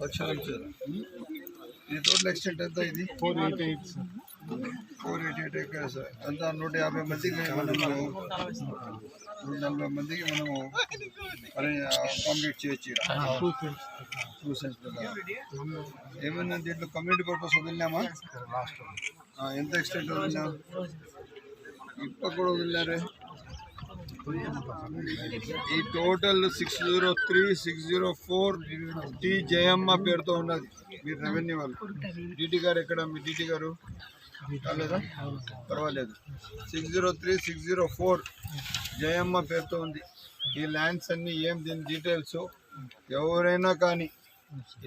పక్షులు ఇచ్చారు ఇది టోటల్ ఎక్స్టెంట్ ఎంత ఇది? Four eight eight four eighty eight acres అంతా నూట యాభై మందికి మనము నూట నలభై మందికి మనము కంప్లీట్ చేయొచ్చు. టూ సెన్స్ ఏమైనా దీంట్లో కమ్యూనిటీ పర్పస్ వదిలినామా? ఎంత ఎక్స్టెంట్ వదిలినాం? ఇప్ప కూడా వదిలేరే ఈ total six zero three six zero four T Jayamma పేరుతో ఉన్నది. మీరు రెవెన్యూ వాళ్ళు. డిటి గారు ఎక్కడ? మీ డీటీ గారు? కాలేదా పర్వాలేదు. Six zero three six zero four Jayamma పేరుతో ఉంది. ఈ ల్యాండ్స్ అన్ని ఏం దీని డీటెయిల్స్? ఎవరైనా కానీ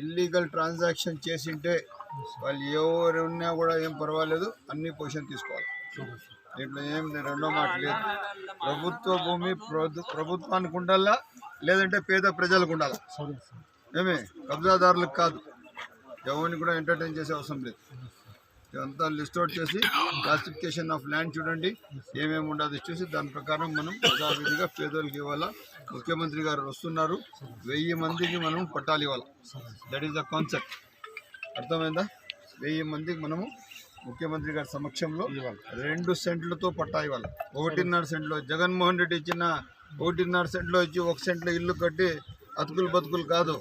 ఇల్లీగల్ ట్రాన్సాక్షన్ చేసింటే వాళ్ళు ఎవరు ఉన్నా కూడా ఏం పర్వాలేదు. అన్ని పొజిషన్ తీసుకోవాలి. దీంట్లో ఏం రెండో మాట లేదు. ప్రభుత్వ భూమి ప్రభు- ప్రభుత్వానికి ఉండాలా? లేదంటే పేద ప్రజలకు ఉండాలా? ఏమే? కబ్జాదారులకు కాదు. ఎవరిని కూడా ఎంటర్టైన్ చేసే అవసరం లేదు. ఇదంతా లిస్ట్ అవుట్ చేసి క్లాసిఫికేషన్ ఆఫ్ ల్యాండ్ చూడండి. ఏమేమి ఉండదు చూసి దాని ప్రకారం మనం యథావిధిగా పేదోళ్ళకి ఇవ్వాలా? ముఖ్యమంత్రి గారు వస్తున్నారు. వెయ్యి మందికి మనం పట్టాలు ఇవ్వాలి? దట్ ఈస్ ద కాన్సెప్ట్ అర్థమైందా? వెయ్యి మందికి మనము ముఖ్యమంత్రి గారి సమక్షంలో రెండు సెంట్లతో పట్టా ఇవ్వాలి ఒకటిన్నర సెంట్లో జగన్మోహన్ రెడ్డి ఇచ్చిన ఒకటిన్నర సెంట్లో ఇచ్చి ఒక సెంట్లో ఇల్లు కట్టి అతుకులు బతుకులు కాదు.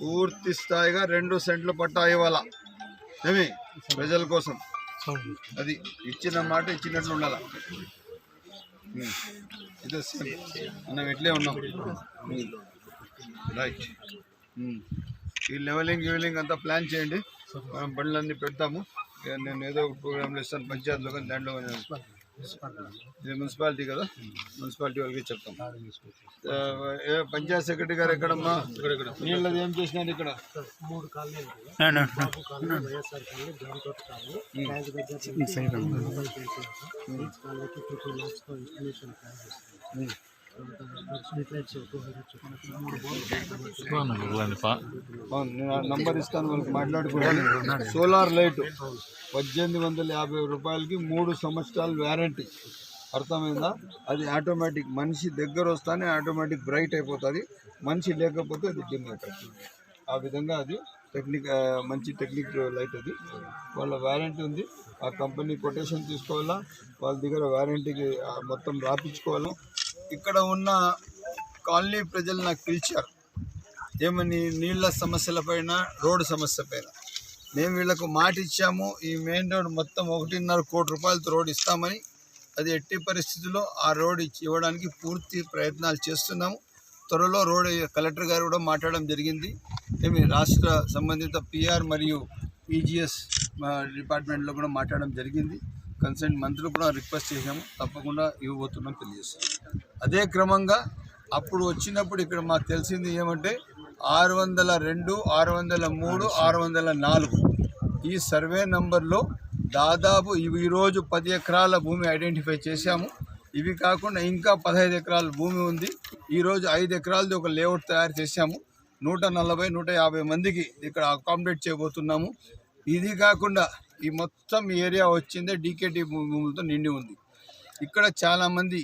పూర్తి స్థాయిగా రెండు సెంట్లు పట్టా ఇవ్వాలా ఏమి? ప్రజల కోసం. అది ఇచ్చిన మాట ఇచ్చినట్లు ఉండాల. ఇదే మనం ఎట్లే ఉన్నాం. రైట్. ఈ లెవెలింగ్ లెవెలింగ్ అంతా ప్లాన్ చేయండి. మనం బండ్లన్నీ పెడతాము. నేను ఏదో ఒక ప్రోగ్రాంలో ఇస్తాను. పంచాయతీలో కానీ దాంట్లో కానీ ఇది మున్సిపాలిటీ కదా? మున్సిపాలిటీ వాళ్ళకి చెప్తాం. పంచాయత్ సెక్రటరీ గారు ఎక్కడమ్మా? నీళ్ళది ఏం చేసినారు ఇక్కడ? మూడు కాలనీలు నంబర్ ఇస్తాను వాళ్ళకి మాట్లాడుకోవాలి సోలార్ లైట్ పద్దెనిమిది వందల యాభై రూపాయలకి మూడు సంవత్సరాల వ్యారంటీ అర్థమైందా? అది ఆటోమేటిక్ మనిషి దగ్గర వస్తానే ఆటోమేటిక్ బ్రైట్ అయిపోతుంది. మనిషి లేకపోతే అది డిమ్ అయిపోతుంది. ఆ విధంగా అది టెక్నిక్ మంచి టెక్నిక్ లైట్ అది. వాళ్ళ వ్యారంటీ ఉంది. ఆ కంపెనీ కొటేషన్ తీసుకోవాలా? వాళ్ళ దగ్గర వ్యారంటీకి మొత్తం రాపించుకోవాలా? ఇక్కడ ఉన్న కాలనీ ప్రజలు నాకు పిలిచారు. ఏమని నీళ్ళ సమస్యల పైన రోడ్డు సమస్య పైన. మేము వీళ్ళకు మాట ఇచ్చాము ఈ మెయిన్ రోడ్ మొత్తం ఒకటిన్నర కోటి రూపాయలతో రోడ్ ఇస్తామని. అది ఎట్టి పరిస్థితుల్లో ఆ రోడ్ ఇచ్చి ఇవ్వడానికి పూర్తి ప్రయత్నాలు చేస్తున్నాము. త్వరలో రోడ్ కలెక్టర్ గారు కూడా మాట్లాడడం జరిగింది. ఏమి రాష్ట్ర సంబంధిత పిఆర్ మరియు పీజీఎస్ డిపార్ట్మెంట్లో కూడా మాట్లాడడం జరిగింది. కన్సర్న్ మంత్రులు కూడా రిక్వెస్ట్ చేశాము. తప్పకుండా ఇవ్వబోతున్నాం తెలియజేస్తాం అదే క్రమంగా అప్పుడు వచ్చినప్పుడు ఇక్కడ మాకు తెలిసింది ఏమంటే ఆరు వందల రెండు ఆరు వందల మూడు ఆరు వందల నాలుగు. ఈ సర్వే నంబర్లో దాదాపు ఇవి ఈరోజు పది ఎకరాల భూమి ఐడెంటిఫై చేశాము. ఇవి కాకుండా ఇంకా పదహైదు ఎకరాల భూమి ఉంది. ఈరోజు ఐదు ఎకరాలది ఒక లేఅవుట్ తయారు చేశాము. నూట నలభై నూట యాభై మందికి ఇక్కడ అకామిడేట్ చేయబోతున్నాము. ఇది కాకుండా ఈ మొత్తం ఏరియా వచ్చిందే డీకేటీ భూములతో నిండి ఉంది. ఇక్కడ చాలామంది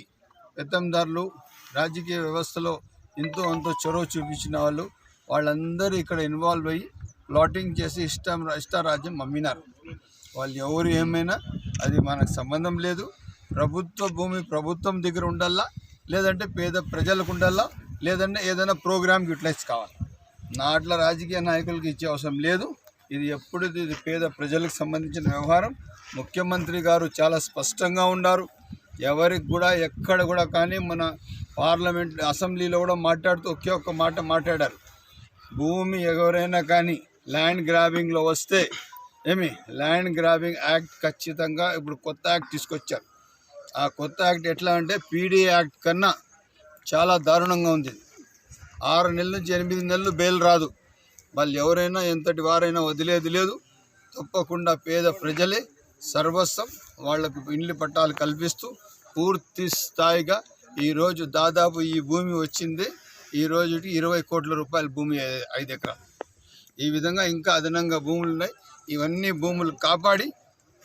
పెత్తందారులు రాజకీయ వ్యవస్థలో ఎంతో అంతో చొరవ చూపించిన వాళ్ళు వాళ్ళందరూ ఇక్కడ ఇన్వాల్వ్ అయ్యి ప్లాటింగ్ చేసి ఇష్టం ఇష్టారాజ్యం అమ్మినారు. వాళ్ళు ఎవరు ఏమైనా అది మనకు సంబంధం లేదు. ప్రభుత్వ భూమి ప్రభుత్వం దగ్గర ఉండాలా? లేదంటే పేద ప్రజలకు ఉండాలా? లేదంటే ఏదైనా ప్రోగ్రామ్కి యూటిలైజ్ కావాలి? నా అట్లా రాజకీయ నాయకులకు ఇచ్చే అవసరం లేదు. ఇది ఎప్పుడు ఇది పేద ప్రజలకు సంబంధించిన వ్యవహారం. ముఖ్యమంత్రి గారు చాలా స్పష్టంగా ఉన్నారు ఎవరికి కూడా ఎక్కడ కూడా కానీ మన పార్లమెంట్ అసెంబ్లీలో కూడా మాట్లాడుతూ ఒకే ఒక్క మాట మాట్లాడారు. భూమి ఎవరైనా కానీ ల్యాండ్ గ్రాబింగ్లో వస్తే ఏమి? ల్యాండ్ గ్రాబింగ్ యాక్ట్ ఖచ్చితంగా ఇప్పుడు కొత్త యాక్ట్ తీసుకొచ్చారు. ఆ కొత్త యాక్ట్ ఎట్లా అంటే పీడీ యాక్ట్ కన్నా చాలా దారుణంగా ఉంది. ఆరు నెలల నుంచి ఎనిమిది నెలలు బెయిల్ రాదు. వాళ్ళు ఎవరైనా ఎంతటి వారైనా వదిలేది లేదు. తప్పకుండా పేద ప్రజలే సర్వస్వం వాళ్ళకు ఇండ్లు పట్టాలు కల్పిస్తూ పూర్తి స్థాయిగా ఈరోజు దాదాపు ఈ భూమి వచ్చింది. ఈ రోజుకి ఇరవై కోట్ల రూపాయల భూమి ఐదు ఎకరాలు. ఈ విధంగా ఇంకా అదనంగా భూములు ఉన్నాయి. ఇవన్నీ భూములు కాపాడి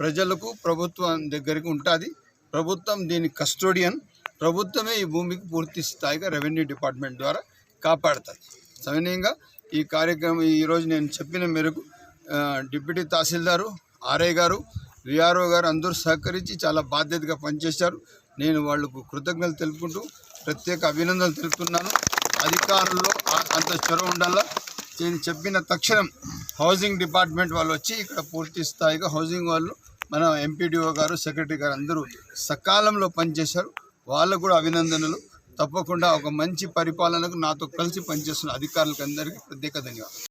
ప్రజలకు ప్రభుత్వం దగ్గరికి ఉంటుంది. ప్రభుత్వం దీని కస్టోడియన్. ప్రభుత్వమే ఈ భూమికి పూర్తి స్థాయిగా రెవెన్యూ డిపార్ట్మెంట్ ద్వారా కాపాడుతుంది. సవినయంగా ఈ కార్యక్రమం ఈరోజు నేను చెప్పిన మేరకు డిప్యూటీ తహసీల్దారు ఆర్ఐ గారు విఆర్ఓ గారు అందరూ సహకరించి చాలా బాధ్యతగా పనిచేశారు. నేను వాళ్ళకు కృతజ్ఞతలు తెలుపుకుంటూ ప్రత్యేక అభినందనలు తెలుపుతున్నాను. అధికారుల్లో అంత చొరవ ఉండాలా? నేను చెప్పిన తక్షణం హౌసింగ్ డిపార్ట్మెంట్ వాళ్ళు వచ్చి ఇక్కడ పూర్తి స్థాయిగా హౌసింగ్ వాళ్ళు మన ఎంపీడీఓ గారు సెక్రటరీ గారు అందరూ సకాలంలో పనిచేశారు. వాళ్ళకు కూడా అభినందనలు. తప్పకుండా ఒక మంచి పరిపాలనకు నాతో కలిసి పనిచేస్తున్న అధికారులకు అందరికీ ప్రత్యేక ధన్యవాదాలు.